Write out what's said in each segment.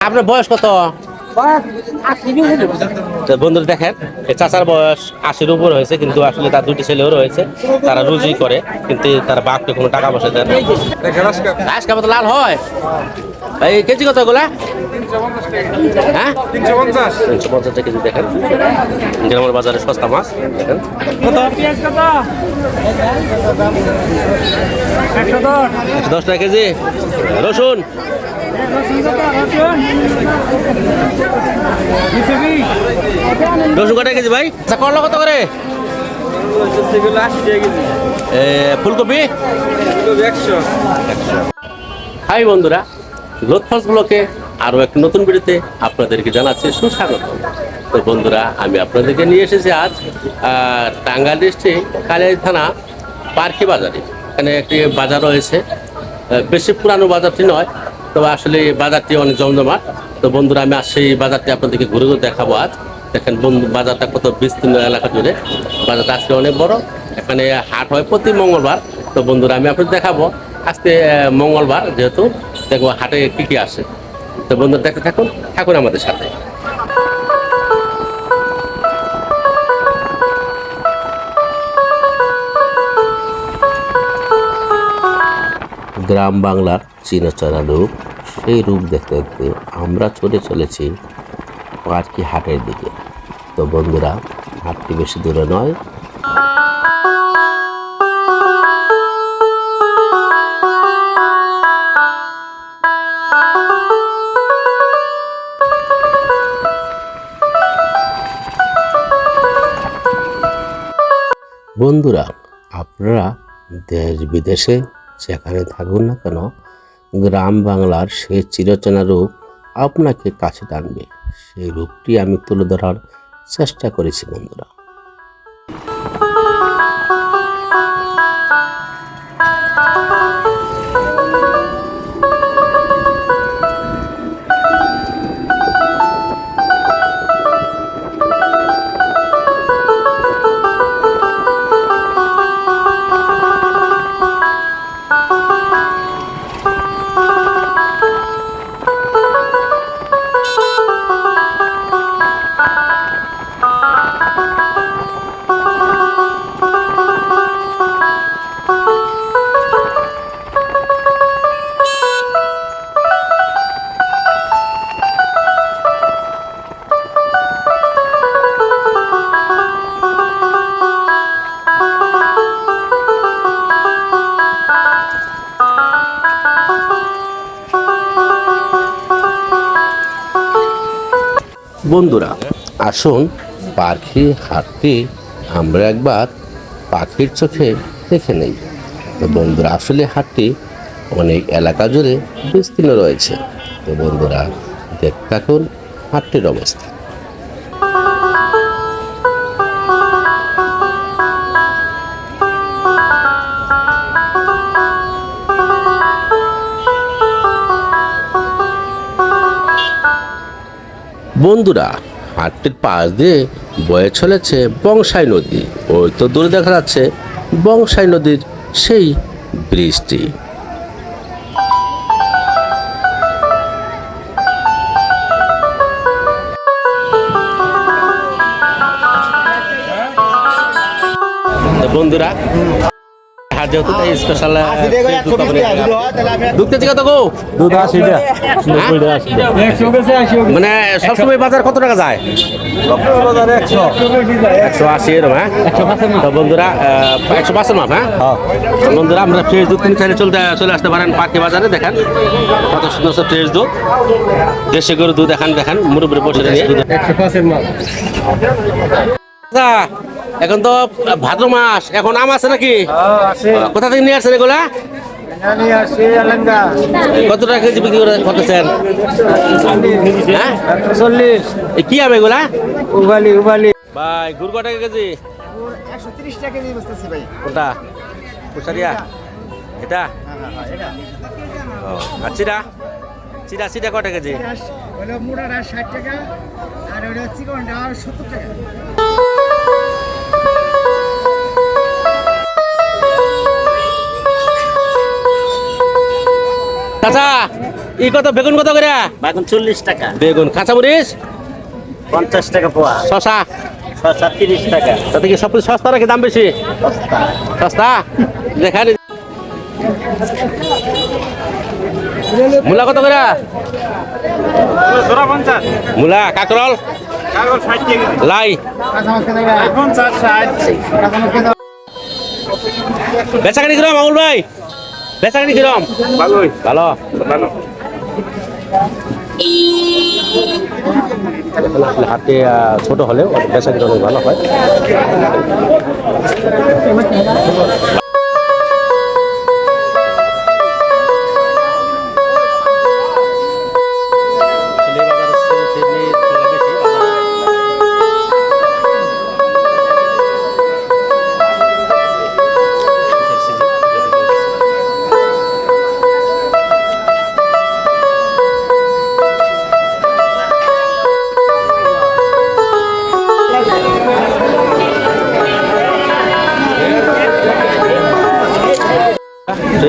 আপনার বয়স কত? বন্ধুরা দেখেন এই চাচার বয়স আশির উপর হয়েছে কিন্তু আসলে তার দুটি ছেলেও রয়েছে তারা রুজি করে কিন্তু তার বাপকে কোনো টাকা পয়সা দেন ঘাস খাবার তো লাল হয়। এই কেজি কতগুলা হ্যাঁ? তিনশো পঞ্চাশ। কেজি দেখেন। গ্রামের বাজারে সস্তা মাছ দেখেন। একশো দশ টাকা কেজি। রসুন। কটা কেজি ভাই? আচ্ছা করলা কত করে? ফুলকপি? হাই বন্ধুরা লোথফাস ব্লকে আরও একটি নতুন ভিডিওতে আপনাদেরকে জানাচ্ছি সুস্বাগত। তো বন্ধুরা আমি আপনাদেরকে নিয়ে এসেছি আজ টাঙ্গাইল ডিস্ট্রিক্ট কালিয়াই থানা পার্কি বাজারে। এখানে একটি বাজার রয়েছে। বেশি পুরানো বাজারটি নয় তবে আসলে বাজারটি অনেক জমজমাট। তো বন্ধুরা, আমি আজ সেই বাজারটি আপনাদেরকে ঘুরে ঘুরে দেখাবো আজ। দেখেন বন্ধু, বাজারটা কত বিস্তীর্ণ এলাকা জুড়ে। বাজারটা আজকে অনেক বড়। এখানে হাট হয় প্রতি মঙ্গলবার। তো বন্ধুরা, আমি আপনাদের দেখাবো আজকে মঙ্গলবার যেহেতু। দেখব হাটে কি কি আসে। তো বন্ধুরা, দেখতে থাকুন থাকুন আমাদের সাথে। গ্রাম বাংলার চিনাচড়া রূপ সেই রূপ দেখতে দেখতে আমরা চলে চলেছি পার্কি হাটের দিকে। তো বন্ধুরা, হাটটি বেশি দূরে নয়। বন্ধুরা, আপনারা দেশ বিদেশে যেখানে থাকুন না কেন গ্রাম বাংলার সে চিরচেনা রূপ আপনাকে কাছে টানবে। সেই রূপটি আমি তুলে ধরার চেষ্টা করেছি বন্ধুরা। বন্ধুরা। আসুন, পাখি হাটটি আমরা একবার পাখির চোখে দেখে নেই। তো বন্ধুরা, আসলে হাটটি অনেক এলাকা জুড়ে বিস্তীর্ণ রয়েছে। তো বন্ধুরা, দেখতে থাকুন হাটটির অবস্থা। বন্ধুরা হাটটির পাশ দিয়ে বয়ে চলেছে বংশাই নদী। ওই তো দূরে দেখা যাচ্ছে বংশাই নদীর সেই ব্রিজটি বন্ধুরা হাট যেহেতু তাই স্পেশাল ঢুকতেছি কত গো দুধ আশিটা মানে সবসময় বাজার কত টাকা যায়? একশো। একশো আশি এরকম হ্যাঁ? তো বন্ধুরা একশো পাঁচের মাপ হ্যাঁ? বন্ধুরা আমরা ফ্রেশ দুধ কিনে চাইলে চলতে চলে আসতে পারেন পার্কে বাজারে দেখেন। কত সুন্দর সুন্দর ফ্রেশ দুধ। দেশি গরু দুধ দেখান দেখেন। মুরব্বী বসে নিয়ে একশো পাঁচের আচ্ছা, এখন তো ভাদ্র মাস এখন আম আছে নাকি? আছে। কোথা থেকে নিয়ে আসছেন এগুলা? জানি আছে এলাঙ্গা কত টাকা কেজি বিক্রি করে করতেছেন? হ্যাঁ? চল্লিশ। এ কি আম এগুলা? উবালি উবালি ভাই গুড় কত টাকা কেজি? কোনটা? কুসারিয়া এটা। আর চিরা চিরা চিরা কটা কেজি? ষাট টাকা আর ওটা সত্তর টাকা। চাচা ই কত বেগুন কত করে? বেগুন চল্লিশ টাকা। বেগুন কাঁচামরিচ পঞ্চাশ টাকা পোয়া। শশা ছশো তিরিশ টাকা। তাতে কি সব সস্তা নাকি দাম বেশি? সস্তা। সস্তা? দেখান মূলা কত করে? মূলা কাকরল? লাই। ষাট বেচাকানি কিরম আমুল ভাই। বেচাকানি কিরম ভালোই। ভালো। ভালো। হাতে ছোট হলেও বেচাকানি অনেক ভালো হয়।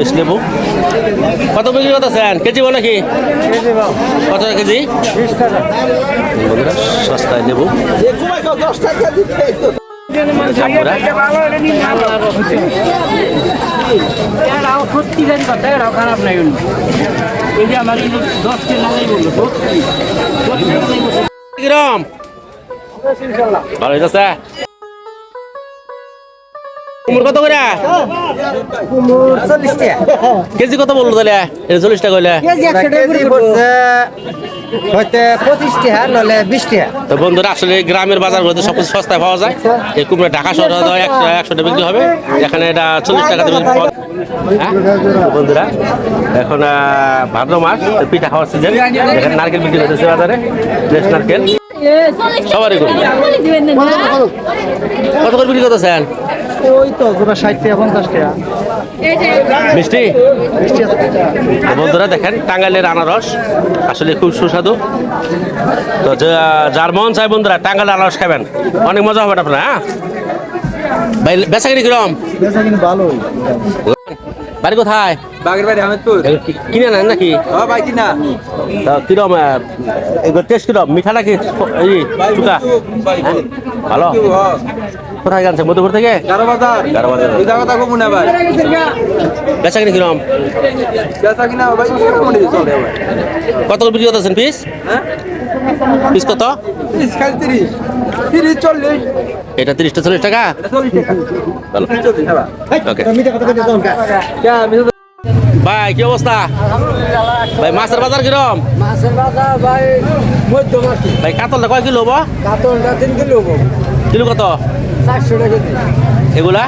ফ্রেশ লেবু। কত বিক্রি করতেছেন কেজি বল নাকি কত কেজি? সস্তায় লেবু। খারাপ নাই ভালো হইতেছে কুমড় কত করে? কেজি কত বলল তাহলে? এটা চল্লিশ টাকা কইলে কেজি একশো টাকা করে পড়ছে হয়তো পঁচিশ টাকা নলে বিশ টাকা। তো বন্ধুরা আসলে গ্রামের বাজারগুলোতে সব কিছু সস্তায় পাওয়া যায়। এই কুমড়া ঢাকা শহরে একশো একশো টাকা বিক্রি হবে। এখানে এটা চল্লিশ টাকা হ্যাঁ? বন্ধুরা এখন ভাদ্র মাস পিঠা খাওয়ার সিজন এখানে নারকেল বিক্রি হতেছে বাজারে ফ্রেশ নারকেল। সবারই করুন। কত করে বিক্রি করতেছেন? ওই তো পুরো ষাট টাকা পঞ্চাশ টাকা। মিষ্টি? বন্ধুরা দেখেন টাঙ্গালের আনারস আসলে খুব সুস্বাদু। তো যার মন চাই বন্ধুরা টাঙ্গাইলের আনারস খাবেন। অনেক মজা হবে আপনার হ্যাঁ? ভাই বেচা কিনি কিরম বেচা ভালোই। বাড়ি কোথায়? বাগের বাড়ি আহমেদপুর। কিনে নেন নাকি? হ্যাঁ ভাই কিনা। কিরম টেস্ট কিরম? মিঠা নাকি চুকা হ্যাঁ? ভালো। কোথায় গেছে মধ্যপুর থেকে? গারো বাজার গারো বাজার। কথা কমু না ভাই বেচা কিনি কিরম? বেচা কিনা ভাই মোটামুটি চলে ভাই কত করে বিক্রি করতেছেন পিস হ্যাঁ? পিস কত? তিরিশ খালি তিরিশ। তিরিশ চল্লিশ। এটা তিরিশটা চল্লিশ টাকা? ভালো। ওকে। ভাই কি অবস্থা? ভাই মাছের বাজার কিরম? মাছের বাজার ভাই মধ্য মাছি ভাই কাতলটা কয় কিলো হব কাতলটা তিন কিলো হব কিলো কত? চারশো টাকা কেজি। এগুলা?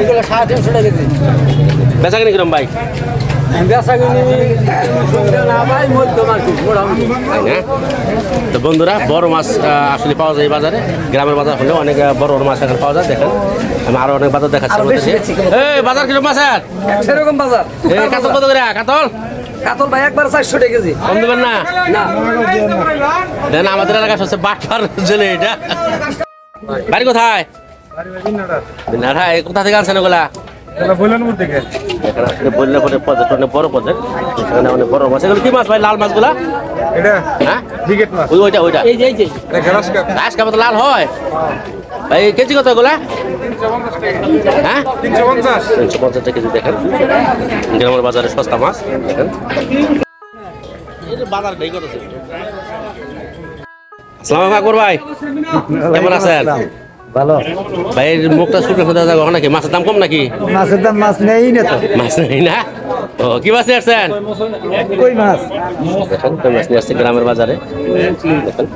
এগুলো সাড়ে তিনশো টাকা কেজি। বেচা কিনি কিরম ভাই? বেচা কিনি না ভাই মধ্য মাছি মোটামুটি। হ্যাঁ? তো বন্ধুরা বড় মাছ আসলে পাওয়া যায় এই বাজারে। গ্রামের বাজার হলেও অনেক বড় বড় মাছ এখানে পাওয়া যায় দেখেন। আমি আরও অনেক বাজার দেখাচ্ছি বাজার মাছের সেরকম বাজার। কাতল কত করে? কাতল? কাতল ভাই একবার চারশো টাকা কেজি। কম দেবেন না? না। দেন আমাদের এলাকার হচ্ছে বাটপার জেলে এটা। বাড়ি কোথায়? কোথা থেকে আনছেন ওগুলা? বললে পরে পর্যটন বড় অনেক বড় মাছ। এগুলো কি মাছ ভাই লাল মাছগুলা? এটা? হ্যাঁ? ক্রিকেট মাছ ওই ওইটা ওইটা। এই যে এই যে। গ্লাস কাপ ঘাস কাপড় লাল হয়। ভাই কেজি কত এগুলা? হ্যাঁ? তিনশো পঞ্চাশ। তিনশো পঞ্চাশ কেজি দেখেন। গ্রামের বাজারে সস্তা মাছ দেখেন। বাজার নেই করেছে আসসালামু আকবর ভাই। কেমন আছেন? ভালো। ভাই এর মুখটা শুকনো শুকনো দেখা যায় নাকি? মাছের দাম কম নাকি? মাছের দাম মাছ নেই না তো। মাছ নেই না? ও কি মাছ নিয়ে আসছেন? কই মাছ? দেখেন কই মাছ নিয়ে আসছে গ্রামের বাজারে। দেখেন।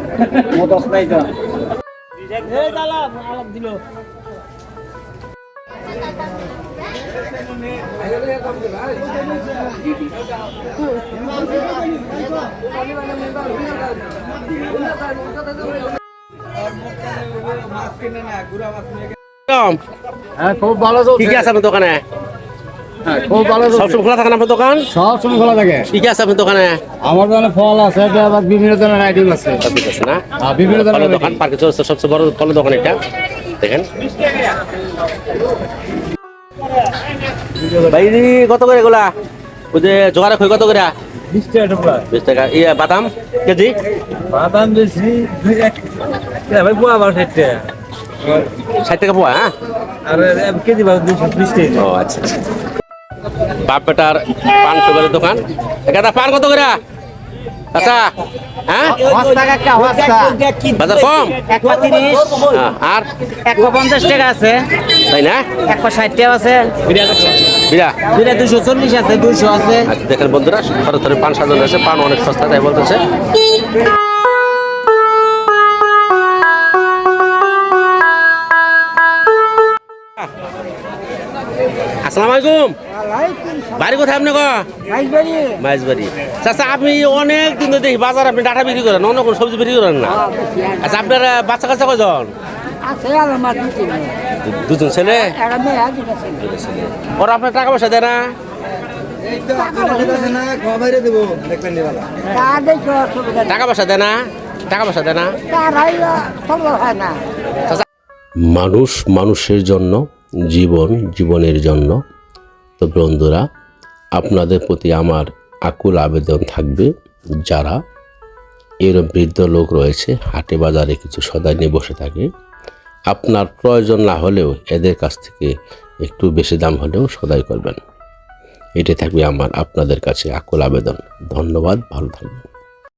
হ্যাঁ খুব ভালো কি কি আছে আপনার দোকানে? খুব ভালো সবসময় খোলা থাকেন আপনার দোকান? সব সময় খোলা থাকে। কি কি আছে আপনার দোকানে? আমার দোকানে ফল আছে আবার বিভিন্ন ধরনের আইটেম আছে। ঠিক আছে না? বিভিন্ন ধরনের দোকান পার্কে চলছে সবচেয়ে বড় ফলের দোকান এটা। দেখেন। ভাই কত করে এগুলা? ওই যে জোগাড়ে খই কত করে? বিশ টাকা টোপলা বিশ টাকা। ইয়ে বাদাম? কেজি? বাদাম বেশি ভাই পোয়া বারো ষাট টাকা। ষাট টাকা পোয়া হ্যাঁ? আর কেজি বারো দুইশো বিশ টাকা। ও আচ্ছা আচ্ছা। বাপ বেটার পান সুপারির দোকান। এখানে পান কত করে? আচ্ছা হ্যাঁ? একটা বাজার কম? আর? একশো পঞ্চাশ টাকা আছে। তাই না? একশো ষাট টাকা আছে। দুশো চল্লিশ আছে দুশো আছে। আচ্ছা দেখেন বন্ধুরা পান সাজানো আছে পান অনেক সস্তা তাই বলতেছে। আসসালামু আলাইকুম বাড়ি কোথায় আপনি মাইজবাড়ি। চাচা আপনি অনেক দিন দেখি বাজার আপনি ডাটা বিক্রি করেন অন্য কোনো সবজি বিক্রি করেন না? আচ্ছা আপনার বাচ্চা কাচ্চা কজন দুজন ছেলে? ওরা আপনার টাকা পয়সা দেয় না? টাকা পয়সা দেয় না। টাকা পয়সা দেয় না? মানুষ মানুষের জন্য জীবন জীবনের জন্য। তো বন্ধুরা, আপনাদের প্রতি আমার আকুল আবেদন থাকবে, যারা এরম বৃদ্ধ লোক রয়েছে, হাটে বাজারে কিছু সদাই নিয়ে বসে থাকে, আপনার প্রয়োজন না হলেও এদের কাছ থেকে একটু বেশি দাম হলেও সদাই করবেন। এটাই থাকবে আমার, আপনাদের কাছে আকুল আবেদন। ধন্যবাদ, ভালো থাকবেন।